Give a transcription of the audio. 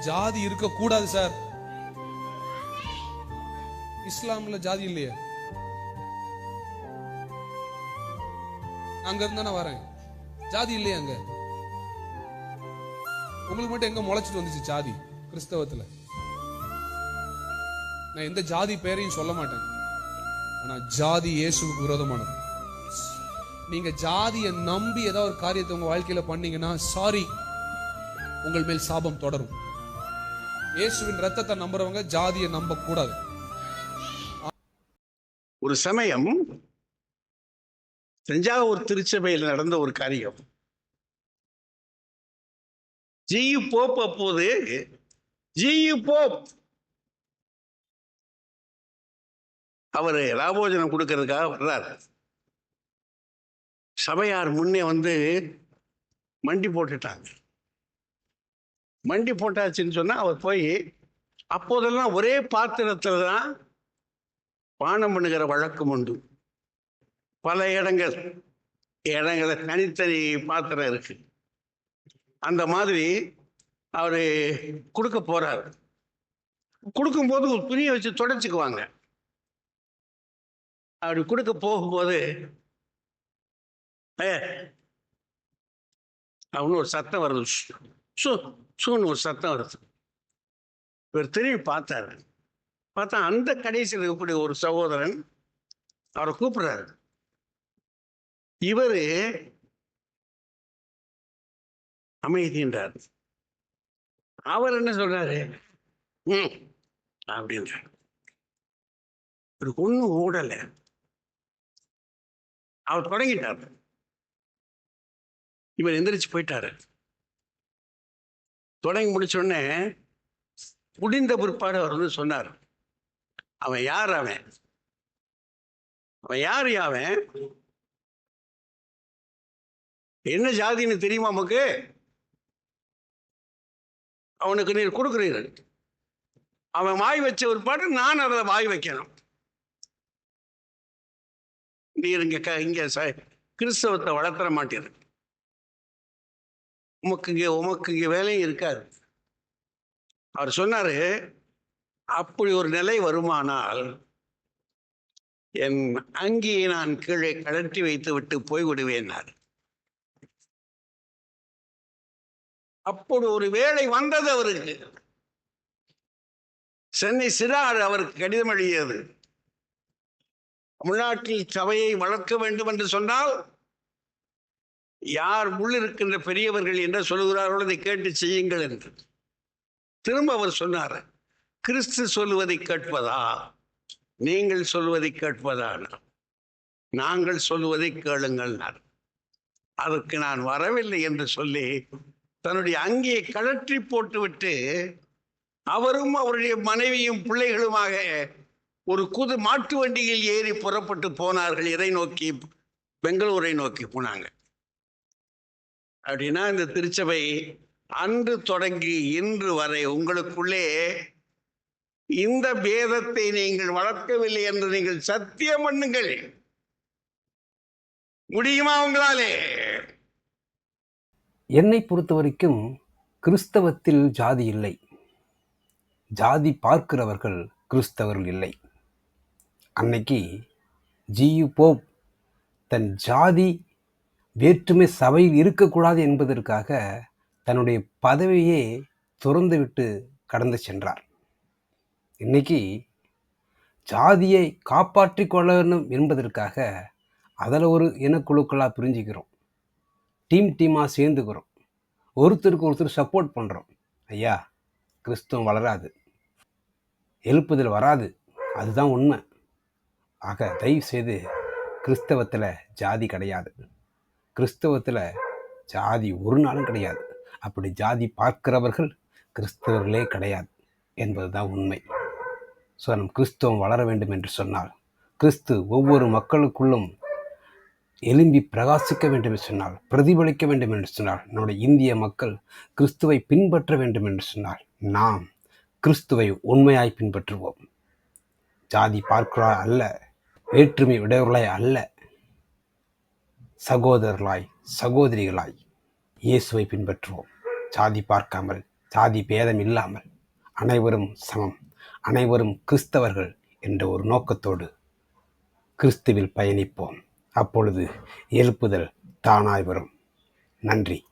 ஜாதி இருக்க கூடாது சார். இஸ்லாம்ல ஜாதி இல்லையே. அங்க இருந்தா நான் வரேன். ஜாதி இல்லையா அங்க. உங்களுக்கு மட்டும் எங்க முளைச்சிட்டு வந்துச்சு ஜாதி கிறிஸ்தவத்துல? நான் எந்த ஜாதி பேரையும் சொல்ல மாட்டேன். ஆனா ஜாதி இயேசுவுக்கு விரோதமானது. நீங்க ஜாதியை நம்பி ஏதாவது ஒரு காரியத்தை உங்க வாழ்க்கையில பண்ணீங்கன்னா சாரி உங்கள் மேல் சாபம் தொடரும். இயேசுவின் ரத்தத்தை நம்புறவங்க ஜாதியை நம்ப கூடாது ஒரு சமயம் தஞ்சாவூர் திருச்சபையில் நடந்த ஒரு காரியம். ஜியு போப் அப்போது ஜியு போப்! அவர் ராபோஜனம் கொடுக்கறதுக்காக வர்றார். சபையார் முன்னே வந்து மண்டி போட்டுட்டாங்க. மண்டி போட்டாச்சுன்னு சொன்னால் அவர் போய் அப்போதெல்லாம் ஒரே பாத்திரத்துல தான் பானம் பண்ணுகிற வழக்கம் உண்டு. பல இடங்கள் இடங்கள தனித்தனி பாத்திரம் இருக்கு. அந்த மாதிரி அவர் கொடுக்க போறார். கொடுக்கும்போது ஒரு துணியை வச்சு தொடச்சிக்குவாங்க. அப்படி கொடுக்க போகும்போது ஏ அவனு ஒரு சத்தம் வருது. ஷு, ஷு ஷூன்னு ஒரு சத்தம் வருது. இவர் திரும்பி பார்த்தாரு. பார்த்தா அந்த கடைசியில் இருக்கக்கூடிய ஒரு சகோதரன் அவரை கூப்பிடுறாரு. இவரு அமைதின்றார். அவர் என்ன சொல்றாரு? ம் அப்படின்றார். இவருக்கு ஒன்றும் ஓடலை. அவர் தொடங்கிட்டார். இவர் எந்திரிச்சு போயிட்டாரு. தொடங்கி முடிச்சோடனே முடிந்த பிற்பாடு அவர் வந்து சொன்னார். அவன் யார் அவன்? அவன் யார் அவன்? என்ன ஜாதின்னு தெரியுமா நமக்கு அவனுக்கு நீர் கொடுக்குறீர்கள். அவன் வாய் வச்ச ஒரு பாட்டு நான் அதில் வாய் வைக்கணும். நீர் இங்க க இங்க கிறிஸ்தவத்தை வளர்த்துற மாட்டீர்கள். உமக்கு இங்கே உமக்கு இங்கே வேலையும் இருக்காது. அவர் சொன்னாரு அப்படி ஒரு நிலை வருமானால் என் அங்கியை நான் கீழே கழற்றி வைத்து விட்டு போய்விடுவேனார் அப்படி ஒரு வேலை வந்தது அவருக்கு. சென்னை சிறார் அவருக்கு கடிதம் எழுதியது. தமிழ்நாட்டில் சபையை வளர்க்க வேண்டும் என்று சொன்னால் யார் உள்ளிருக்கின்ற பெரியவர்கள் என்ன சொல்லுகிறார்களோ அதை கேட்டு செய்யுங்கள் என்று. திரும்ப அவர் சொன்னார் கிறிஸ்து சொல்லுவதை கேட்பதா? நீங்கள் சொல்வதை கேட்பதா? நாங்கள் சொல்லுவதை கேளுங்கள் அதற்கு நான் வரவில்லை என்று சொல்லி தன்னுடைய அங்கியை கழற்றி போட்டுவிட்டு அவரும் அவருடைய மனைவியும் பிள்ளைகளுமாக ஒரு குது மாட்டு வண்டியில் ஏறி புறப்பட்டு போனார்கள். இதை நோக்கி? பெங்களூரை நோக்கி போனாங்க. அப்படின்னா இந்த திருச்சபை அன்று தொடங்கி இன்று வரை உங்களுக்குள்ளே இந்த பேதத்தை நீங்கள் வளர்க்கவில்லை என்று நீங்கள் சத்தியம் பண்ணுங்கள். முடியுமா உங்களாலே? என்னை பொறுத்த வரைக்கும் கிறிஸ்தவத்தில் ஜாதி இல்லை. ஜாதி பார்க்கிறவர்கள் கிறிஸ்தவர்கள் இல்லை. அன்னைக்கு ஜியு போப் தன் ஜாதி வேற்றுமை சபையில் இருக்கக்கூடாது என்பதற்காக தன்னுடைய பதவியே துறந்துவிட்டு கடந்து சென்றார். இன்னைக்கு ஜாதியை காப்பாற்றி கொள்ள வேண்டும் என்பதற்காக அதில் ஒரு இனக்குழுக்களாக பிரிஞ்சுக்கிறோம். டீம் டீமாக சேர்ந்துக்கிறோம். ஒருத்தருக்கு ஒருத்தர் சப்போர்ட் பண்ணுறோம் ஐயா கிறிஸ்துவம் வளராது. எழுப்புதல் வராது. அதுதான் உண்மை. ஆக தயவு செய்து கிறிஸ்தவத்தில் ஜாதி கிடையாது. கிறிஸ்தவத்தில் ஜாதி ஒரு நாளும் கிடையாது. அப்படி ஜாதி பார்க்கிறவர்கள் கிறிஸ்தவர்களே கிடையாது என்பது தான் உண்மை. ஸோ நம் கிறிஸ்தவம் வளர வேண்டும் என்று சொன்னால் கிறிஸ்து ஒவ்வொரு மக்களுக்குள்ளும் எலும்பி பிரகாசிக்க வேண்டும் என்று சொன்னால் பிரதிபலிக்க வேண்டும் என்று சொன்னால் நம்முடைய இந்திய மக்கள் கிறிஸ்துவை பின்பற்ற வேண்டும் என்று சொன்னால் நாம் கிறிஸ்துவை உண்மையாய் பின்பற்றுவோம். ஜாதி பார்க்கிறாய் அல்ல வேற்றுமை உடையவர்களாய் அல்ல சகோதரர்களாய் சகோதரிகளாய் இயேசுவை பின்பற்றுவோம். சாதி பார்க்காமல் சாதி பேதம் இல்லாமல் அனைவரும் சமம். அனைவரும் கிறிஸ்தவர்கள் என்ற ஒரு நோக்கத்தோடு கிறிஸ்துவில் பயணிப்போம். அப்பொழுது எழுப்புதல் தானாய் வரும். நன்றி.